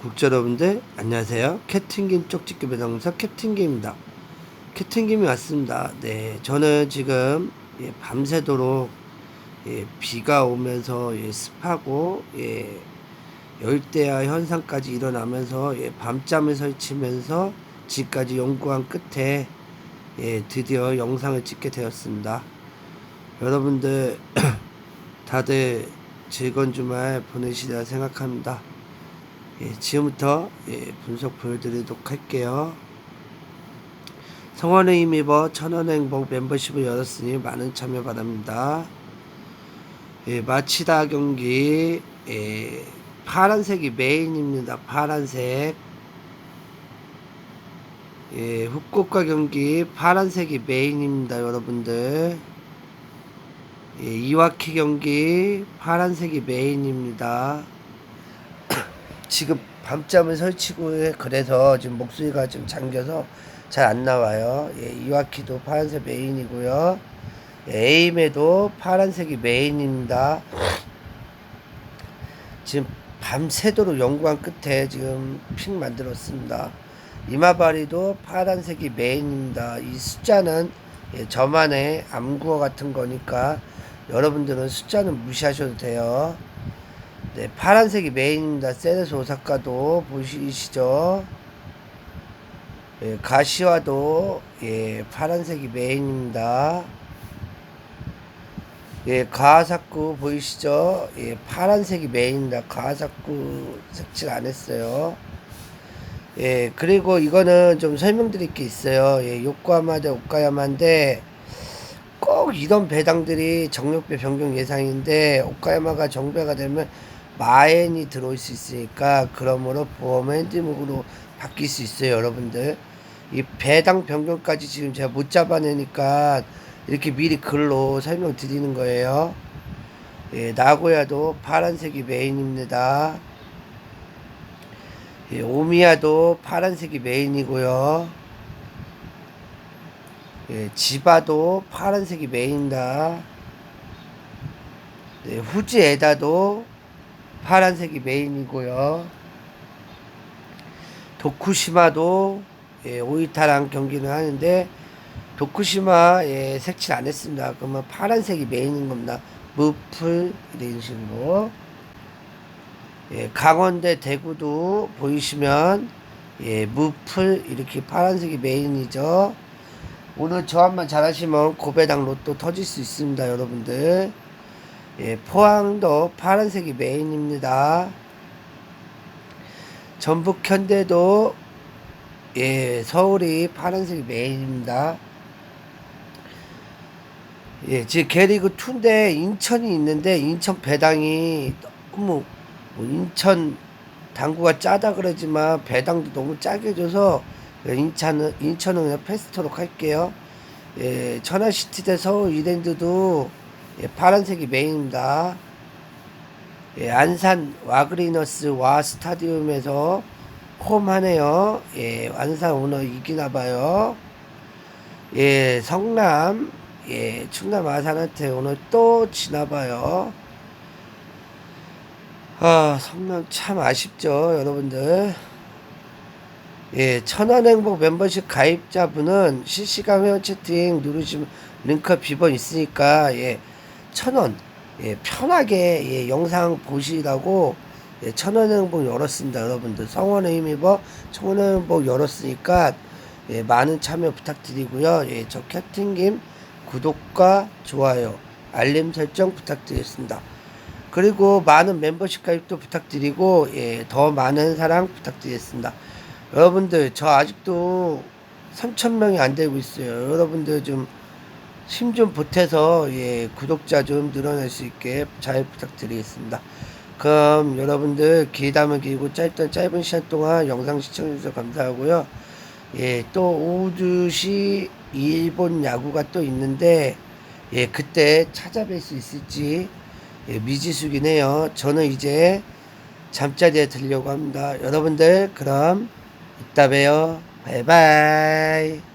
구독자 여러분들 안녕하세요. 캡틴김 쪽집게 배당사 캡틴김입니다. 캡틴김이 왔습니다. 네, 저는 지금 예, 밤새도록 예, 비가 오면서 예, 습하고 예, 열대야 현상까지 일어나면서 예, 밤잠을 설치면서 지금까지 연구한 끝에 예, 드디어 영상을 찍게 되었습니다. 여러분들 다들 즐거운 주말 보내시리라 생각합니다. 예, 지금부터 예, 분석 보여드리도록 할게요. 성원의 힘입어 천원의 행복 멤버십을 열었으니 많은 참여 바랍니다. 예, 마치다 경기 예, 파란색이 메인입니다. 파란색 예, 후쿠오카 경기 파란색이 메인입니다. 여러분들 예, 이와키 경기 파란색이 메인입니다. 지금 밤잠을 설치고 해 그래서 지금 목소리가 좀 잠겨서 잘 안 나와요. 예, 이와키도 파란색 메인이고요. 예, 에임에도 파란색이 메인입니다. 지금 밤새도록 연구한 끝에 지금 픽 만들었습니다. 이마바리도 파란색이 메인입니다. 이 숫자는 예, 저만의 암구어 같은 거니까 여러분들은 숫자는 무시하셔도 돼요. 네, 파란색이 메인입니다. 세레스 오사카도 보시시죠. 예, 가시와도 예, 파란색이 메인입니다. 예, 가하사쿠 보이시죠? 예, 파란색이 메인입니다. 가하사쿠 색칠 안 했어요. 예, 그리고 이거는 좀 설명드릴 게 있어요. 예, 요코하마 대 오카야마인데 꼭 이런 배당들이 정력배 변경 예상인데 오카야마가 정배가 되면 마엔이 들어올 수 있으니까 그러므로 보험 핸드목으로 바뀔 수 있어요 여러분들. 이 배당 변경까지 지금 제가 못 잡아내니까 이렇게 미리 글로 설명 드리는 거예요. 예, 나고야도 파란색이 메인입니다. 예, 오미야도 파란색이 메인이고요 예, 지바도 파란색이 메인다 네, 후지 에다도 파란색이 메인이고요. 도쿠시마도 예, 오이타랑 경기를 하는데 도쿠시마 예, 색칠 안 했습니다. 그러면 파란색이 메인인 겁니다. 무풀 이런 식으로 예, 강원대 대구도 보이시면 예, 무풀 이렇게 파란색이 메인이죠. 오늘 저한만 잘하시면 고배당 로또 터질 수 있습니다, 여러분들. 예, 포항도 파란색이 메인입니다. 전북 현대도 예, 서울이 파란색이 메인입니다. 예, 지금 개리그 2인데 인천이 있는데 인천 배당이 너무 뭐 인천 당구가 짜다 그러지만 배당도 너무 짜게 줘서 인천은 인천은 그냥 패스토록 할게요. 예, 천안시티 대 서울 이랜드도 예, 파란색이 메인입니다. 예, 안산 와그리너스 와 스타디움에서 홈하네요. 예, 안산 오늘 이기나봐요. 예, 성남, 예, 충남 아산한테 오늘 또 지나봐요. 아, 성남 참 아쉽죠, 여러분들. 예, 천안행복 멤버십 가입자분은 실시간 회원 채팅 누르시면 링크 비번 있으니까, 예, 천원 예, 편하게 예, 영상 보시라고 예, 천원 행복 열었습니다 여러분들. 성원의 힘입어 천원 행복 열었으니까 예, 많은 참여 부탁드리고요. 예, 저 캡틴김 구독과 좋아요 알림 설정 부탁드리겠습니다. 그리고 많은 멤버십 가입도 부탁드리고 예, 더 많은 사랑 부탁드리겠습니다 여러분들 저 아직도 3천명이 안 되고 있어요 여러분들 좀힘좀 보태서 예, 구독자 좀 늘어날 수 있게 잘 부탁드리겠습니다. 그럼 여러분들 길다면 길고 짧던 짧은 시간 동안 영상 시청해주셔서 감사하고요. 예, 또 오후 2시 일본 야구가 또 있는데 예, 그때 찾아뵐 수 있을지 예, 미지수긴 해요. 저는 이제 잠자리에 들려고 합니다. 여러분들 그럼 이따 봬요. 바이바이.